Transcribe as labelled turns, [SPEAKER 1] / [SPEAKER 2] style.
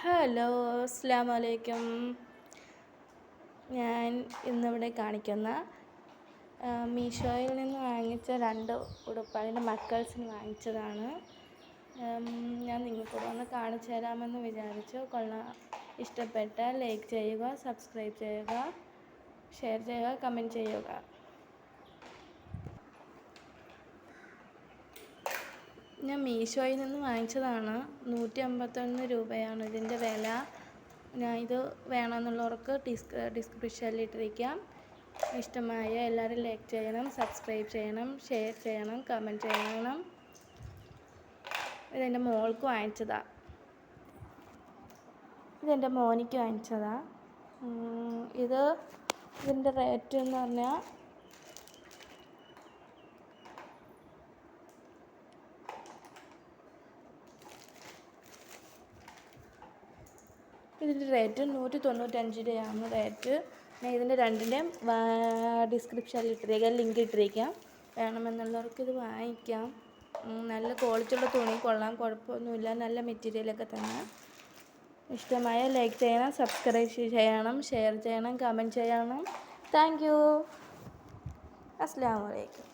[SPEAKER 1] Hello അസ്സാം വലൈക്കും ഞാൻ ഇന്നിവിടെ കാണിക്കുന്ന മീഷോയിൽ നിന്ന് വാങ്ങിച്ച രണ്ട് ഉടുപ്പ് അതിന്റെ മക്കൾസിന് വാങ്ങിച്ചതാണ്. ഞാൻ നിങ്ങൾക്കൂടെ ഒന്ന് കാണിച്ചു തരാമെന്ന് വിചാരിച്ചു. കൊള്ളാം. ഇഷ്ടപ്പെട്ടാൽ ലൈക്ക് ചെയ്യുക സബ്സ്ക്രൈബ് ചെയ്യുക ഷെയർ ചെയ്യുക കമന്റ് ചെയ്യുക. ഞാൻ മീഷോയിൽ നിന്ന് വാങ്ങിച്ചതാണ്. നൂറ്റി അമ്പത്തൊന്ന് രൂപയാണ്. ഇതിന്റെ വില ഞാൻ ഇത് വേണമെന്നുള്ളവർക്ക് ഡിസ്ക് ഡിസ്ക്രിപ്ഷനിൽ ഇട്ടിരിക്കാം. ഇഷ്ടമായ എല്ലാവരും ലൈക്ക് ചെയ്യണം സബ്സ്ക്രൈബ് ചെയ്യണം ഷെയർ ചെയ്യണം കമന്റ് ചെയ്യണം. ഇതെന്റെ മോൾക്ക് വാങ്ങിച്ചതാ. ഇതെന്റെ മോനിക്ക് വാങ്ങിച്ചതാ. ഇത് ഇതിന്റെ റേറ്റ് എന്ന് പറഞ്ഞാൽ ഇതിന്റെ റേറ്റ് നൂറ്റി തൊണ്ണൂറ്റഞ്ച് രൂപയാണ് റേറ്റ് ഞാൻ ഇതിന്റെ രണ്ടിന്റെയും ഡിസ്ക്രിപ്ഷനിൽ ഇട്ടിരിക്കാം ലിങ്ക് ഇട്ടിരിക്കാം. വേണമെന്നുള്ളവർക്ക് ഇത് വാങ്ങിക്കാം. നല്ല ക്വാളിറ്റിയുള്ള തുണി കൊള്ളാം കുഴപ്പമൊന്നുമില്ല. നല്ല മെറ്റീരിയലൊക്കെ തന്നെ. ഇഷ്ടമായ ലൈക്ക് ചെയ്യണം സബ്സ്ക്രൈബ് ചെയ്യണം ഷെയർ ചെയ്യണം കമന്റ് ചെയ്യണം. താങ്ക് യു അസ്സാം വലൈക്കും